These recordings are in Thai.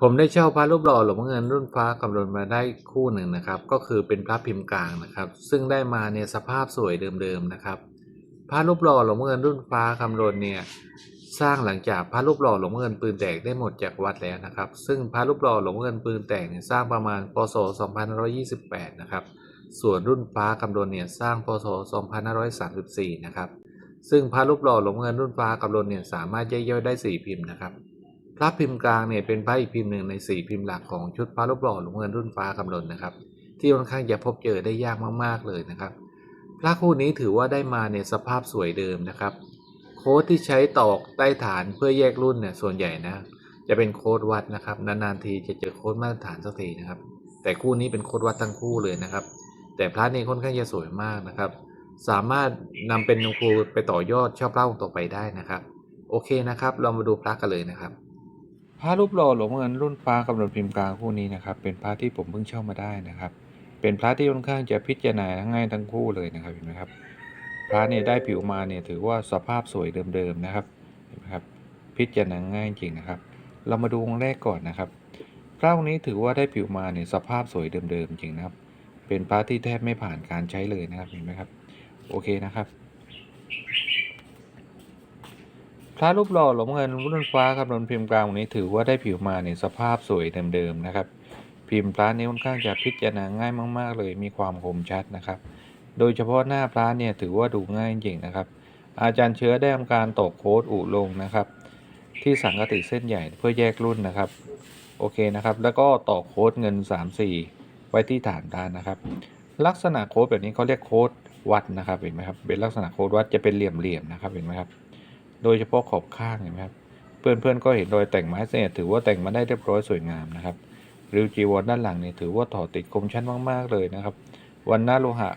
ผมได้เช่าพระรูปหล่อหลวงพ่อเงินรุ่นฟ้ากำลนมาได้คู่หนึ่งนะครับ ก็คือเป็นพระพิมพ์กลางนะครับ ซึ่งได้มาในสภาพสวยเดิมๆนะครับ พระรูปหล่อหลวงพ่อเงินรุ่นฟ้าคำลนเนี่ยสร้างหลังจากพระรูปหล่อหลวงพ่อเงินปืนแตกได้หมดจากวัดแล้วนะครับ ซึ่งพระรูปหล่อหลวงพ่อเงินปืนแตกเนี่ยสร้างประมาณพศ2528 นะครับ ส่วนรุ่นฟ้าคำลนเนี่ยสร้างพศ2534 นะครับ ซึ่งพระรูปหล่อหลวงพ่อเงินรุ่นฟ้ากำลนเนี่ยสามารถแยกย่อยได้สี่พิมพ์นะครับ พระพิมพ์กลางเนี่ยเป็นพระอีกพิมพ์หนึ่งในสี่พิมพ์หลักของชุดพระรูปหล่อหลวงเงินรุ่นฟ้ากำลนนะครับ ที่ค่อนข้างจะพบเจอได้ยากมากๆเลยนะครับ พระคู่นี้ถือว่าได้มาในสภาพสวยเดิมนะครับ โค้ดที่ใช้ตอกใต้ฐานเพื่อแยกรุ่นเนี่ยส่วนใหญ่นะ จะเป็นโค้ดวัดนะครับนานๆทีจะเจอโค้ดมาตรฐานสักทีนะครับ แต่คู่นี้เป็นโค้ดวัดทั้งคู่เลยนะครับ แต่พระนี่ค่อนข้างจะสวยมากนะครับ สามารถนำเป็นองครูไปต่อยอดช่าพระองค์ต่อไปได้นะครับ โอเคนะครับ เรามาดูพระกันเลยนะครับ พระรูปหล่อหลวงเงินรุ่นฟ้ากำหนดพิมพ์กลางคู่นี้นะครับ เป็นพระที่ผมเพิ่งเช่ามาได้นะครับ เป็นพระที่ค่อนข้างจะพิจารณาง่ายทั้งคู่เลยนะครับเห็นไหมครับ พระเนี่ยได้ผิวมาเนี่ยถือว่าสภาพสวยเดิมๆนะครับเห็นไหมครับ พิจารณาง่ายจริงนะครับ เรามาดูองค์แรกก่อนนะครับพระองค์นี้ถือว่าได้ผิวมาเนี่ยสภาพสวยเดิมๆจริงนะครับ เป็นพระที่แทบไม่ผ่านการใช้เลยนะครับเห็นไหมครับ โอเคนะครับ พระรูปหล่อหล่อเงินรุ่นฟ้าครับนนพิมพ์กลางองค์นี้ถือว่าได้ผิวมาในสภาพสวยเดิมๆนะครับ พิมพ์พระนี้ค่อนข้างจะพิจารณาง่ายมาก ๆ เลยมีความคมชัดนะครับ โดยเฉพาะหน้าพระเนี่ยถือว่าดูง่ายจริงๆนะครับ อาจารย์เชื้อได้ทำการตอกโค้ดอุลงนะครับ ที่สังกติเส้นใหญ่เพื่อแยกรุ่นนะครับ โอเคนะครับ แล้วก็ตอกโค้ดเงิน 3 4 ไว้ที่ฐานด้านนะครับ ลักษณะโค้ดแบบนี้เขาเรียกโค้ดวัดนะครับเห็นไหมครับเป็นลักษณะโค้ดวัดจะเป็นเหลี่ยมๆนะครับเห็นไหมครับ โดยเฉพาะขอบข้างเห็นไหมครับ เพื่อนๆก็เห็นรอยแต่งไม้เสน่ห์ถือว่าแต่งมาได้เรียบร้อยสวยงามนะครับริวจีวรด้านหลังเนี่ยถือว่าถอดติดคมชัดมากๆเลยนะครับ วันหน้าโลหะ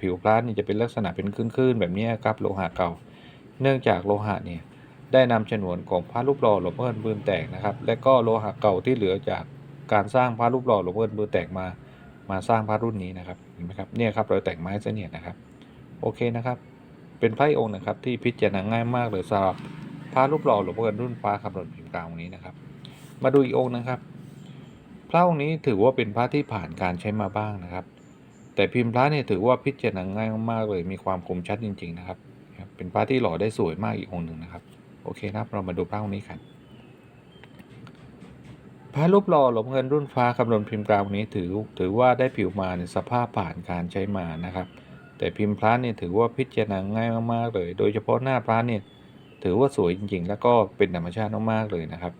ผิวพลาสนี่จะเป็นลักษณะเป็นคลื่นๆแบบนี้ครับโลหะเก่า เนื่องจากโลหะเนี่ยได้นำฉนวนของพระรูปหล่อหลวงพ่อเงินปืนแตกนะครับ และก็โลหะเก่าที่เหลือจากการสร้างพระรูปหล่อหลวงพ่อเงินปืนแตกมา มาสร้างพระรุ่นนี้นะครับเห็นไหมครับเนี่ยครับรอยแต่งไม้เสน่ห์นะครับ โอเคนะครับ เป็นพระองค์นะครับ ที่พิจารณาง่ายมากเลยสำหรับพระรูปหล่อหลวงพ่อเงินรุ่นฟ้าคำนวณพิมพ์กลางองค์นี้นะครับ มาดูอีกองค์นะครับ พระองค์นี้ถือว่าเป็นพระที่ผ่านการใช้มาบ้างนะครับ แต่พิมพ์พระเนี่ยถือว่าพิจารณาง่ายมากๆเลย มีความคมชัดจริง ๆ นะครับ เป็นพระที่หล่อได้สวยมากอีกองค์หนึ่งนะครับ โอเคครับ เรามาดูพระองค์นี้กันพระรูปหล่อหลวงเงินรุ่นฟ้าคำนวณพิมพ์กลางองค์นี้ถือถือว่าได้ผิวมาในสภาพผ่านการใช้มานะครับ แต่พิมพ์พระเนี่ยถือว่าพิจารณาง่ายมากๆเลย โดยเฉพาะหน้าพระเนี่ยถือว่าสวยจริง ๆ แล้วก็เป็นธรรมชาติมากๆเลยนะครับ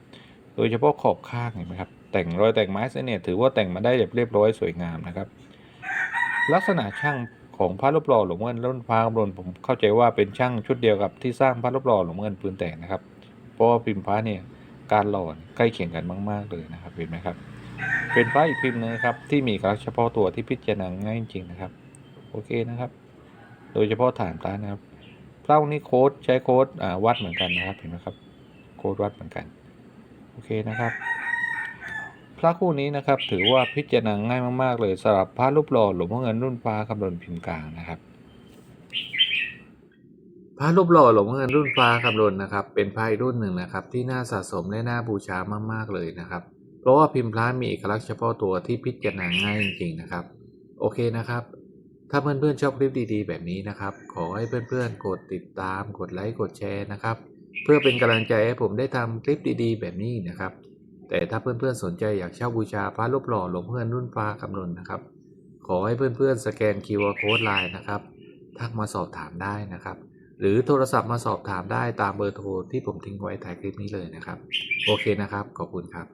โดยเฉพาะขอบข้างเห็นไหมครับ แต่งรอยแต่งไม้เสน่ห์ถือว่าแต่งมาได้แบบเรียบร้อยสวยงามนะครับ ลักษณะช่างของพระรูปหล่อหลวงเงินรุ่นฟ้ากำลนผมเข้าใจว่าเป็นช่างชุดเดียวกับที่สร้างพระรูปหล่อหลวงเงินปืนแตกนะครับ เพราะว่าพิมพ์พระเนี่ยการหล่อใกล้เคียงกันมาก ๆ เลยนะครับเห็นไหมครับ เป็นพระอีกพิมพ์หนึงนะครับที่มีกลักษณ์เฉพาะตัวที่พิจารณาง่ายจริงๆนะครับ โอเคนะครับ โดยเฉพาะฐานพระนะครับพระองค์นี้โค้ดใช้โค้ดวัดเหมือนกันนะครับเห็นไหมครับ โค้ดวัดเหมือนกัน โอเคนะครับ พระคู่นี้นะครับ ถือว่าพิจารณาง่ายมากๆ เลยสำหรับพระรูปหล่อหลวงพ่อเงินรุ่นฟ้าคำนวณพิมพ์กลางนะครับพระรูปหล่อหลวงพ่อเงินรุ่นฟ้าคำนวณนะครับ เป็นพระอีกรุ่นหนึ่งนะครับ ที่น่าสะสมและน่าบูชามากๆเลยนะครับ เพราะว่าพิมพ์พระมีเอกลักษณ์เฉพาะตัวที่พิจารณาง่ายจริงๆนะครับ โอเคนะครับ ถ้าเพื่อนๆชอบคลิปดีๆ แบบนี้นะครับ ขอให้เพื่อนๆกดติดตาม กดไลค์กดแชร์นะครับ เพื่อเป็นกำลังใจให้ผมได้ทำคลิปดีๆ แบบนี้นะครับ แต่ถ้าเพื่อนๆสนใจอยากเช่าบูชาพระรูปหล่อหลวงพ่อนรุ่นฟ้าคำนวณนะครับ ขอให้เพื่อนๆสแกน QR Code Line นะครับทักมาสอบถามได้นะครับ หรือโทรศัพท์มาสอบถามได้ตามเบอร์โทรที่ผมทิ้งไว้ท้ายคลิปนี้เลยนะครับ โอเคนะครับ ขอบคุณครับ